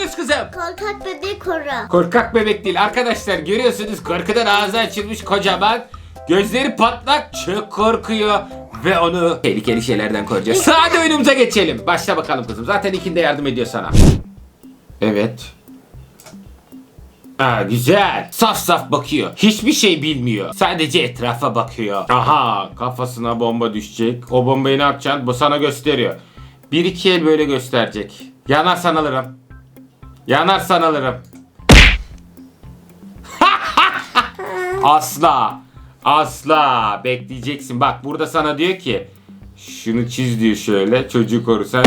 yapıyorsunuz kızım? Korkak bebeği koru. Korkak bebek değil. Arkadaşlar görüyorsunuz korkudan ağzı açılmış kocaman. Gözleri patlak çok korkuyor. Ve onu tehlikeli şeylerden koruyacağız. Hadi oyunumuza geçelim. Başla bakalım kızım. Zaten ikinde yardım ediyor sana. Evet. Aa, güzel. Saf saf bakıyor. Hiçbir şey bilmiyor. Sadece etrafa bakıyor. Aha kafasına bomba düşecek. O bombayı ne yapacaksın? Bu sana gösteriyor. Bir iki el böyle gösterecek. Yanarsan alırım. Yanarsan alırım. Asla. Asla. Bekleyeceksin. Bak burada sana diyor ki şunu çiz diyor şöyle. Çocuğu koru sen.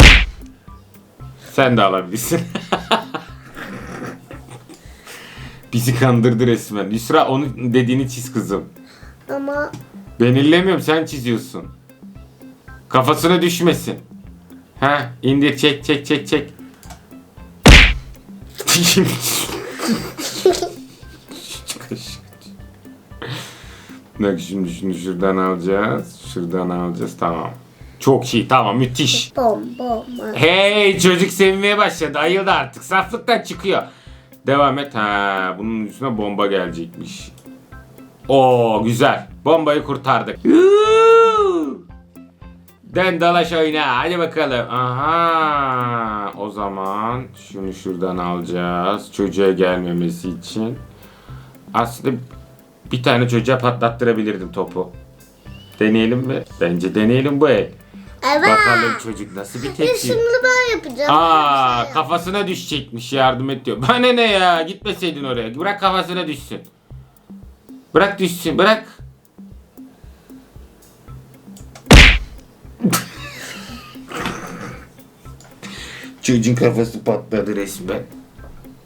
Sen de alabilirsin. Bizi kandırdı resmen. Yusra onun dediğini çiz kızım. Ama Ben illemiyorum sen çiziyorsun. Kafasına düşmesin. Ha indir çek çek çek çek. Bak şimdi şunu şuradan alacağız. Şuradan alacağız tamam. Çok iyi tamam müthiş. bom bom. Hey çocuk sevmeye başladı ayıldı artık saflıktan çıkıyor. Devam et. Ha bunun üstüne bomba gelecekmiş. Oo güzel. Bombayı kurtardık. Den dalaş oyna. Hadi bakalım. Aha. O zaman şunu şuradan alacağız. Çocuğa gelmemesi için. Aslında bir tane çocuğa patlattırabilirdim topu. Deneyelim mi? Bence deneyelim bu el. Evet. Bakalım çocuk nasıl bir tepki. şimdi ben yapacağım. Aa kafasına düşecekmiş yardım et diyor. Bana ne ya gitmeseydin oraya. Bırak kafasına düşsün. Bırak düşsün bırak. Çocuğun kafası patladı resmen.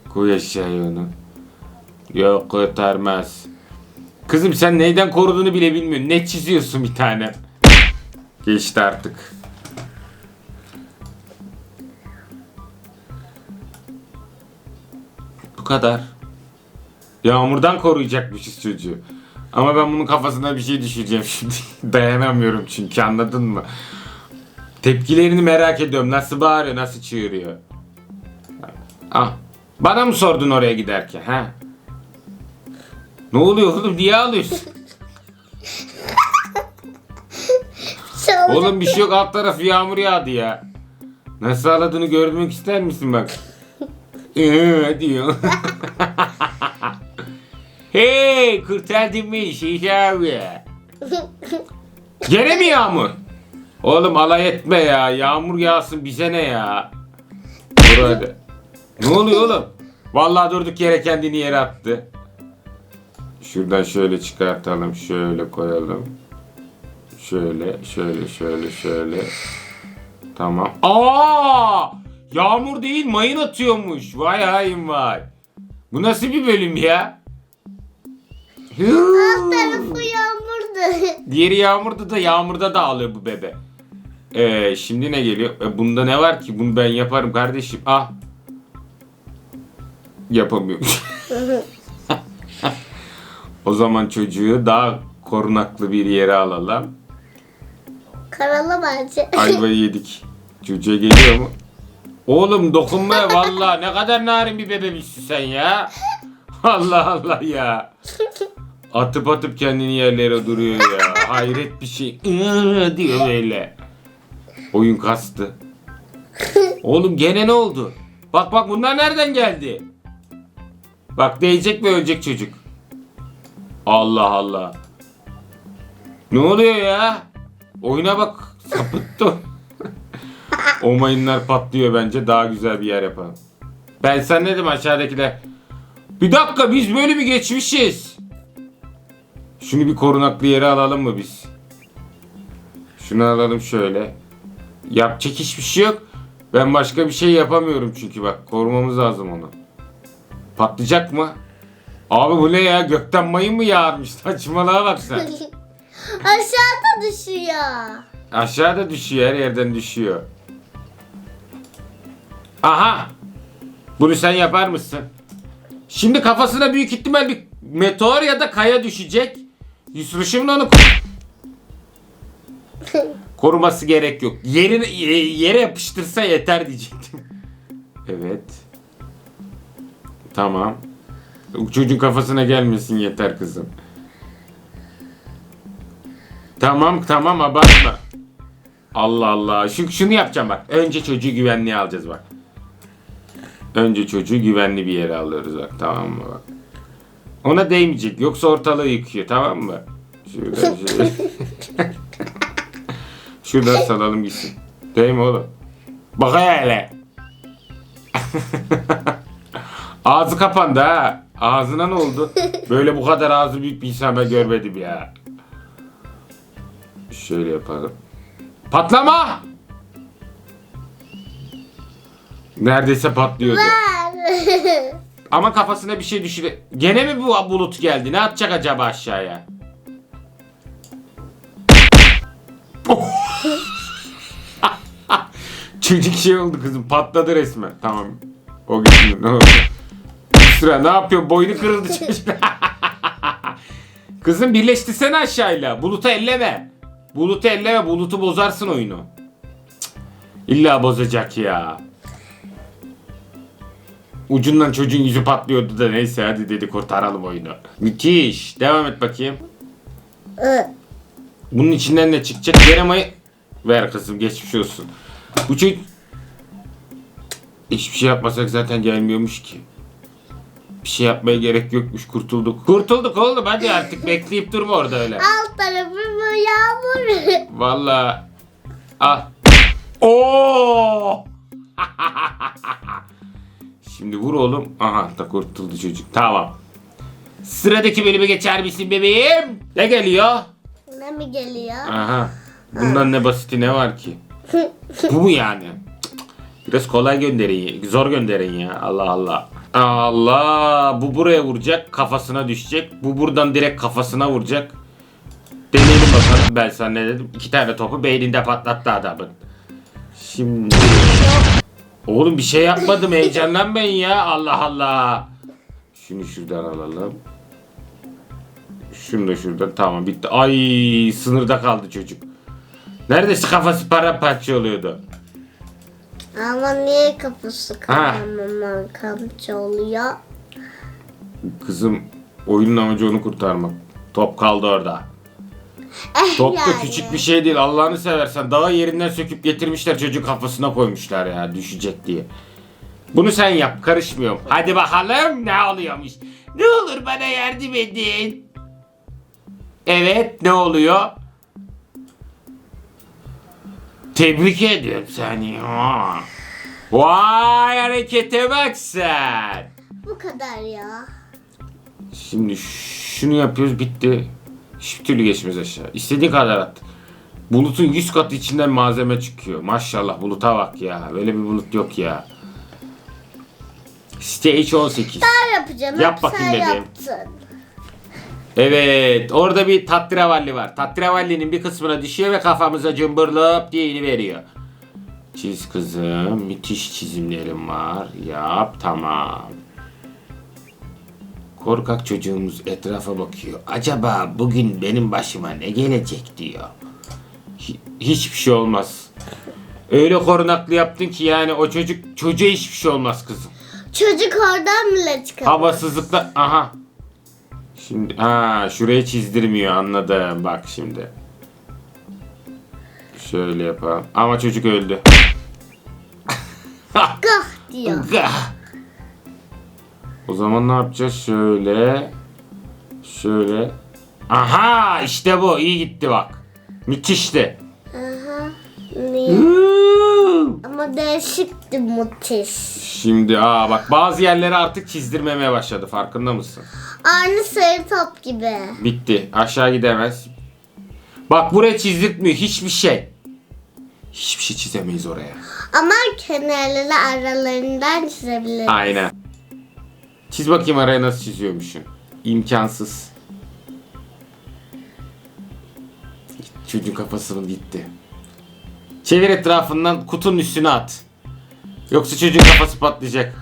Koy aşağıya onu. Yok kurtarmaz. Kızım sen neyden koruduğunu bile bilmiyorsun. Ne çiziyorsun bir tane? Geçti artık. Bu kadar. Yağmurdan koruyacakmışız çocuğu. Ama ben bunun kafasına bir şey düşüreceğim şimdi. Dayanamıyorum çünkü anladın mı? Tepkilerini merak ediyorum. Nasıl bağırıyor, nasıl çığırıyor. Ah, bana mı sordun oraya giderken? Ha? Ne oluyor oğlum? Niye ağlıyorsun? Oğlum bir şey yok alt tarafı yağmur yağdı ya. Nasıl ağladığını görmek ister misin bak? Ee, diyor. hey kurtardın beni Şeyh abi. Gene mi yağmur? Oğlum alay etme ya. Yağmur yağsın bize ne ya? Dur hadi. Ne oluyor oğlum? Vallahi durduk yere kendini yere attı. Şuradan şöyle çıkartalım. Şöyle koyalım. Şöyle, şöyle, şöyle, şöyle. Tamam. Aa! Yağmur değil, mayın atıyormuş. Vay hain vay. Bu nasıl bir bölüm ya? Alt tarafı yağmurdu. Diğeri yağmurda da yağmurda da ağlıyor bu bebe. Ee, şimdi ne geliyor? E, bunda ne var ki? Bunu ben yaparım kardeşim. Ah. Yapamıyorum. o zaman çocuğu daha korunaklı bir yere alalım. Karalı bence. Ayvayı yedik. Çocuğa geliyor mu? Oğlum dokunma vallahi ne kadar narin bir bebemişsin sen ya. Allah Allah ya. Atıp atıp kendini yerlere duruyor ya. Hayret bir şey. Diyor böyle. Oyun kastı. Oğlum gene ne oldu? Bak bak bunlar nereden geldi? Bak değecek ve ölecek çocuk. Allah Allah. Ne oluyor ya? Oyuna bak sapıttı. o mayınlar patlıyor bence daha güzel bir yer yapalım. Ben sen ne dedim aşağıdakiler. Bir dakika biz böyle mi geçmişiz? Şunu bir korunaklı yere alalım mı biz? Şunu alalım şöyle. Yapacak hiçbir şey yok. Ben başka bir şey yapamıyorum çünkü bak korumamız lazım onu. Patlayacak mı? Abi bu ne ya gökten mayın mı yağarmış saçmalığa bak sen. Aşağıda düşüyor. Aşağıda düşüyor her yerden düşüyor. Aha. Bunu sen yapar mısın? Şimdi kafasına büyük ihtimal bir meteor ya da kaya düşecek. Yusuf şimdi onu koruması gerek yok. Yerine, ye- yere yapıştırsa yeter diyecektim. Evet. Tamam. Çocuğun kafasına gelmesin yeter kızım. Tamam tamam abartma. Allah Allah. Şu, şunu yapacağım bak. Önce çocuğu güvenliğe alacağız bak. Önce çocuğu güvenli bir yere alıyoruz bak. Tamam mı bak. Ona değmeyecek. Yoksa ortalığı yıkıyor. Tamam mı? Şuradan şöyle. Şuradan salalım gitsin. Değil mi oğlum? Bak hele. Ağzı kapandı ha. Ağzına ne oldu? Böyle bu kadar ağzı büyük bir insan ben görmedim ya. Şöyle yapalım. Patlama! Neredeyse patlıyordu. Ama kafasına bir şey düşür. Gene mi bu bulut geldi? Ne atacak acaba aşağıya? Çocuk şey oldu kızım patladı resmen. Tamam. O gitti. Ne oldu? Sıra ne yapıyor? Boynu kırıldı çocuk. kızım birleştirsene aşağıyla. Bulutu elleme. Bulutu elleme. Bulutu bozarsın oyunu. Cık. İlla bozacak ya. Ucundan çocuğun yüzü patlıyordu da neyse hadi dedi kurtaralım oyunu. Müthiş. Devam et bakayım. Bunun içinden ne çıkacak? Denemayı ver kızım geçmiş olsun. Bu çocuk hiçbir şey yapmasak zaten gelmiyormuş ki. Bir şey yapmaya gerek yokmuş kurtulduk. Kurtulduk oğlum hadi artık bekleyip durma orada öyle. Alt tarafı bu yağmur. Vallahi al. Oo! Şimdi vur oğlum. Aha da kurtuldu çocuk. Tamam. Sıradaki bölüme geçer misin bebeğim? Ne geliyor? Ne mi geliyor? Aha. Bundan ne basiti ne var ki? Bu mu yani? Biraz kolay gönderin. Zor gönderin ya. Allah Allah. Allah. Bu buraya vuracak. Kafasına düşecek. Bu buradan direkt kafasına vuracak. Deneyelim bakalım. Ben sana ne dedim? İki tane topu beyninde patlattı adamın. Şimdi... Oğlum bir şey yapmadım. Heyecanlan ben ya. Allah Allah. Şunu şuradan alalım. Şunu da şuradan. Tamam bitti. Ay sınırda kaldı çocuk. Neredeyse kafası paramparça oluyordu. Ama niye kafası kamçı oluyor? Kızım oyunun amacı onu kurtarmak. Top kaldı orada. Eh Top da yani. küçük bir şey değil. Allah'ını seversen dağı yerinden söküp getirmişler çocuk kafasına koymuşlar ya düşecek diye. Bunu sen yap karışmıyorum. Hadi bakalım ne oluyormuş. Ne olur bana yardım edin. Evet ne oluyor? Tebrik ediyorum seni. Vay harekete bak sen. Bu kadar ya. Şimdi şunu yapıyoruz bitti. Hiçbir türlü geçmez aşağı. İstediğin kadar at. Bulutun 100 katı içinden malzeme çıkıyor. Maşallah buluta bak ya. Böyle bir bulut yok ya. Stage 18. Ben yapacağım. Yap hep bakayım bebeğim. yaptın. Evet orada bir tatravalli var. Tatravallinin bir kısmına düşüyor ve kafamıza cımbırlıp diye veriyor. Çiz kızım. Müthiş çizimlerim var. Yap tamam. Korkak çocuğumuz etrafa bakıyor. Acaba bugün benim başıma ne gelecek diyor. Hi- hiçbir şey olmaz. Öyle korunaklı yaptın ki yani o çocuk çocuğa hiçbir şey olmaz kızım. Çocuk oradan bile çıkamaz. Havasızlıkla aha. Şimdi ha şurayı çizdirmiyor anladım bak şimdi. Şöyle yapalım. Ama çocuk öldü. Gah diyor. Gah. o zaman ne yapacağız? Şöyle. Şöyle. Aha işte bu iyi gitti bak. Müthişti. Aha. Ama değişikti müthiş. Şimdi aa bak bazı yerleri artık çizdirmemeye başladı farkında mısın? Aynı sayı top gibi. Bitti. Aşağı gidemez. Bak buraya çizdirtmiyor hiçbir şey. Hiçbir şey çizemeyiz oraya. Ama kenarları aralarından çizebiliriz. Aynen. Çiz bakayım araya nasıl çiziyormuşsun. İmkansız. Çocuğun kafasının gitti. Çevir etrafından kutunun üstüne at. Yoksa çocuğun kafası patlayacak.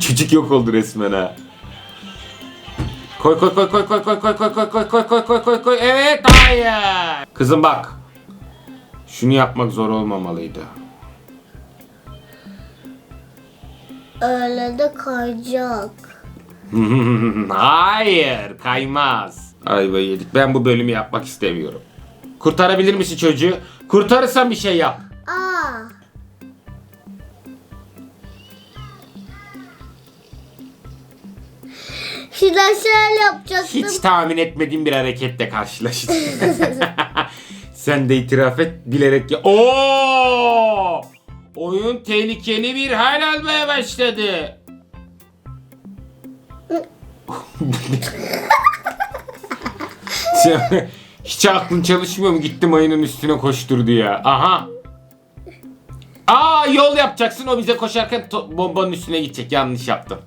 Çocuk yok oldu resmen ha. Koy koy koy koy koy koy koy koy koy koy koy koy koy koy koy. Evet hayır. Kızım bak. Şunu yapmak zor olmamalıydı. Öyle de kayacak. Hayır kaymaz. Ayva yedik. Ben bu bölümü yapmak istemiyorum. Kurtarabilir misin çocuğu? Kurtarırsan bir şey yap. Aa. Şuradan şöyle yapacaktım. Hiç tahmin etmediğim bir hareketle karşılaştım. Sen de itiraf et bilerek ya. Oo! Oyun tehlikeli bir hal almaya başladı. Sen- Hiç aklın çalışmıyor mu? Gittim ayının üstüne koşturdu ya. Aha. Aa yol yapacaksın o bize koşarken bombanın üstüne gidecek. Yanlış yaptım.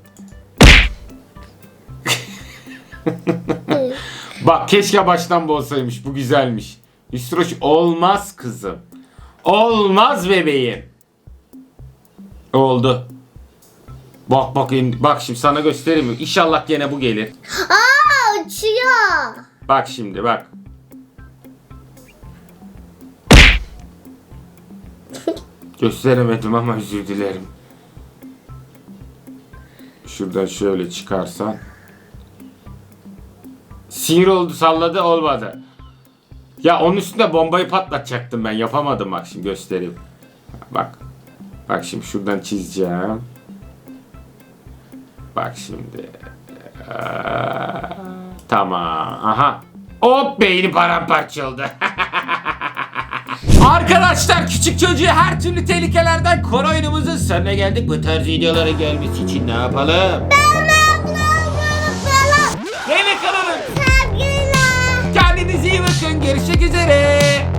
Bak keşke baştan bolsaymış. Bu güzelmiş. Üstroş olmaz kızım. Olmaz bebeğim. Oldu. Bak bak bak şimdi sana göstereyim? İnşallah gene bu gelir. Aa uçuyor. Bak şimdi bak. Gösteremedim ama özür dilerim. Şuradan şöyle çıkarsan. Sinir oldu salladı olmadı. Ya onun üstünde bombayı patlatacaktım ben yapamadım bak şimdi göstereyim. Bak. Bak şimdi şuradan çizeceğim. Bak şimdi. Aa, tamam. Aha. Hop beyni paramparça oldu. Arkadaşlar küçük çocuğu her türlü tehlikelerden koru oyunumuzun sonuna geldik. Bu tarz videoların gelmesi için ne yapalım? Yeni kanalım. Sevgiler. Kendinize iyi bakın. Görüşmek üzere.